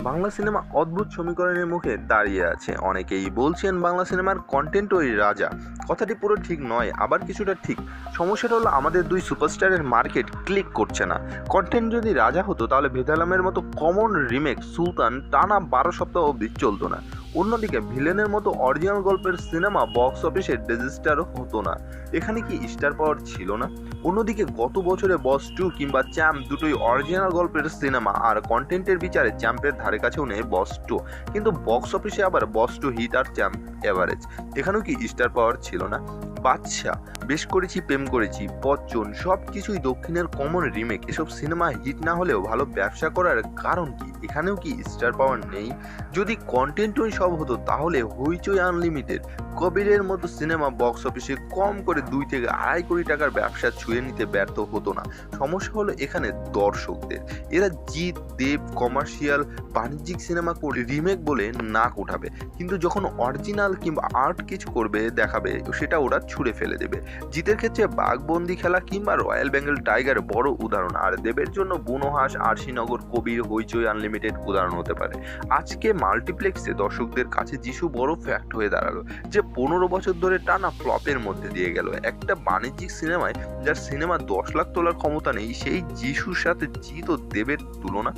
Bangla cinema অদ্ভুত সমীকরণের মুখে দাঁড়িয়ে আছে। অনেকেই বলছেন বাংলা সিনেমার কন্টেন্ট ওই রাজা। কথাটি পুরো ঠিক নয়, আবার কিছুটা ঠিক। সমস্যাটা হলো আমাদের দুই সুপারস্টারের মার্কেট ক্লিক করছে না। কন্টেন্ট যদি রাজা হতো, তাহলে ভেদালামের মতো কমন রিমেক সুলতান টানা বারো সপ্তাহ অবধি চলতো না। অন্যদিকে ভিলেনের মতো অরিজিনাল গল্পের সিনেমা বক্স অফিসে রেজিস্টারও হতো না। এখানে কি স্টার পাওয়ার ছিল না? অন্যদিকে গত বছরে বস টু কিংবা চ্যাম্প দুটোই অরিজিনাল গল্পের সিনেমা আর কন্টেন্টের বিচারে চ্যাম্পের ধারে কাছেও নেই বস টু। কিন্তু বক্স অফিসে আবার বস টু হিট আর চ্যাম্প অ্যাভারেজ এখানেও কি স্টার পাওয়ার ছিল না? বাচ্চা বেশ করেছি, প্রেম করেছি। বচ্চন সব কিছুই দক্ষিণের কমন রিমেক এসব সিনেমা হিট না হলেও ভালো ব্যবসা করার কারণ কি? এখানেও কি স্টার পাওয়ার নেই? যদি কন্টেন্টই সব হতো, তাহলে হইচই আনলিমিটেড কবিরের মতো সিনেমা বক্স অফিসে কম করে দুই থেকে আড়াই কোটি টাকার ব্যবসা ছুঁয়ে নিতে ব্যর্থ হতো না। সমস্যা হলো এখানে দর্শকদের। এরা জিৎ, দেব কমার্শিয়াল বাণিজ্যিক সিনেমা করে রিমেক বলে নাক উঠাবে কিন্তু যখন অরিজিনাল কিংবা আর্ট কিছু করবে, দেখাবে, সেটা ওরা ছুঁড়ে ফেলে দেবে। জিতের ক্ষেত্রে বাঘবন্দি খেলা কিংবা রয়্যাল বেঙ্গল টাইগার বড় উদাহরণ। আর দেবের জন্য বুনোহাস, আরশিনগর, কবির, হইচই আনলিমিটেড উদাহরণ হতে পারে। আজকে মাল্টিপ্লেক্সে দর্শকদের কাছে যিশু বড় ফ্যাক্ট হয়ে দাঁড়াল, যে পনেরো বছর ধরে টানা ফ্লপের মধ্যে দিয়ে গেল। একটা বাণিজ্যিক সিনেমায় যার সিনেমা দশ লাখ তোলার ক্ষমতা নেই, সেই যিশুর সাথে জিত ও দেবের তুলনা।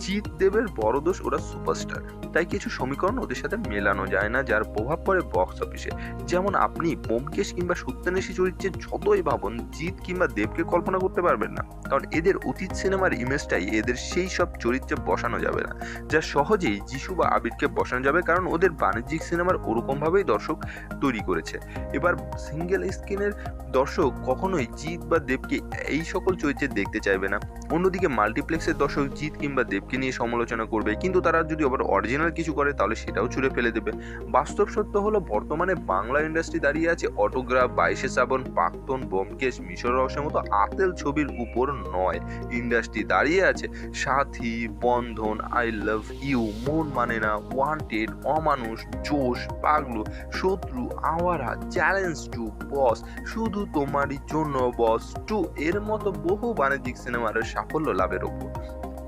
জিৎ, দেবের বড় দোষ, ওরা সুপারস্টার তাই কিছু সমীকরণ ওদের সাথে মেলানো যায় না, যার প্রভাব পড়ে বক্স অফিসে যেমন আপনি বোমকেশ কিংবা সত্যনেশী চরিত্রে যতই ভাবুন, জিৎ কিংবা দেবকে কল্পনা করতে পারবেন না। কারণ এদের অতীত সিনেমার ইমেজটাই এদের সেই সব চরিত্রে বসানো যাবে না। যা সহজেই যিশু বা আবিরকে বসানো যাবে, কারণ ওদের বাণিজ্যিক সিনেমার ওরকমভাবেই দর্শক তৈরি করেছে। এবার সিঙ্গেল স্ক্রিনের দর্শক কখনোই জিৎ বা দেবকে এই সকল চরিত্রে দেখতে চাইবে না। অন্যদিকে মাল্টিপ্লেক্সের দর্শক জিৎ কিংবা দেবকে নিয়ে সমালোচনা করবে, কিন্তু তারা যদি আবার অরিজিনাল কিছু করে, তাহলে সেটাও ছুঁড়ে ফেলে দেবে। বাস্তব সত্য হলো, বর্তমানে বাংলা ইন্ডাস্ট্রি দাঁড়িয়ে আছে অটোগ্রাফ বাইশে শ্রাবণ, প্রাক্তন বোমকেশ মিশর রহস্যের মতো আতেল ছবির উপর নয়। ইন্ডাস্ট্রি দাঁড়িয়ে আছে, সাথী, বন্ধন আই লাভ ইউ মন মানে না ওয়ান্টেড অমানুষ, জোশ, পাগলু, শত্রু, আওয়ারা চ্যালেঞ্জ টু বস শুধু তোমারই জন্য বস টু এর মতো বহু বাণিজ্যিক সিনেমার সাফল্য লাভের ওপর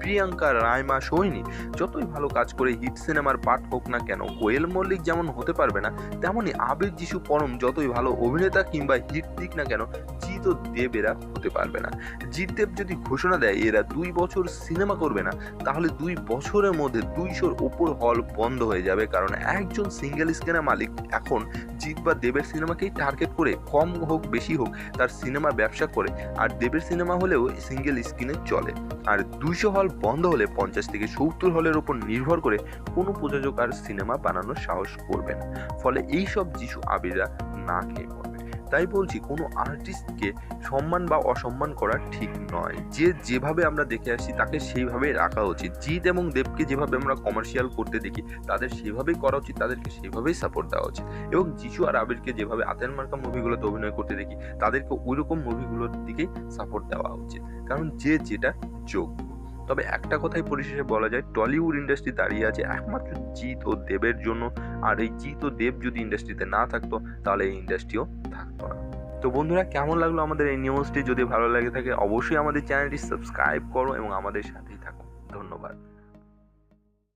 প্রিয়াঙ্কা রায়মা সৈনী, যতই ভালো কাজ করে হিট সিনেমার পাঠ হোক না কেন কোয়েল মল্লিক যেমন হতে পারবে না তেমনই আবির যিশু পরম যতই ভালো অভিনেতা কিংবা হিট দিক না কেন জিৎ ও দেব এরা হতে পারবে না। জিৎ দেব যদি ঘোষণা দেয়, এরা দুই বছর সিনেমা করবে না, তাহলে দুই বছরের মধ্যে দুইশোর ওপর হল বন্ধ হয়ে যাবে। কারণ একজন সিঙ্গেল স্ক্রিনের মালিক এখন জিৎ বা দেবের সিনেমাকেই টার্গেট করে কম হোক, বেশি হোক, তার সিনেমার ব্যবসা করে। আর দেবের সিনেমা হলেও সিঙ্গেল স্ক্রিনে চলে। আর দুইশো হল বন্ধ হলে পঞ্চাশ থেকে সত্তর হলের উপর নির্ভর করে কোনো প্রযোজক আর সিনেমা বানানোর সাহস করবে না। ফলে এইসব যিশু আবিরা না খেয়ে পড়বে তাই বলছি কোনো আর্টিস্টকে সম্মান বা অসম্মান করা ঠিক নয়। যে যেভাবে আমরা দেখে আসছি তাকে সেইভাবেই রাখা উচিত। জিৎ এবং দেবকে যেভাবে আমরা কমার্শিয়াল করতে দেখি, তাদের সেভাবেই করা উচিত, তাদেরকে সেভাবেই সাপোর্ট দেওয়া উচিত। এবং যিশু আর আবিরকে যেভাবে আতেন মার্কা মুভিগুলোতে অভিনয় করতে দেখি, তাদেরকে ওইরকম মুভিগুলোর দিকেই সাপোর্ট দেওয়া উচিত। কারণ যে যেটা যোগ্য। তবে একটা কথাই পরিশেষে বলা যায়, টলিউড ইন্ডাস্ট্রি দাঁড়িয়ে আছে একমাত্র জিৎ ও দেবের জন্য। আর এই জিৎ ও দেব যদি ইন্ডাস্ট্রিতে না থাকতো, তাহলে এই ইন্ডাস্ট্রিও থাকতো না। তো বন্ধুরা, কেমন লাগল আমাদের এই নিউজটি যদি ভালো লাগে থাকে, অবশ্যই আমাদের চ্যানেলটি সাবস্ক্রাইব করো এবং আমাদের সাথেই থাকো। ধন্যবাদ।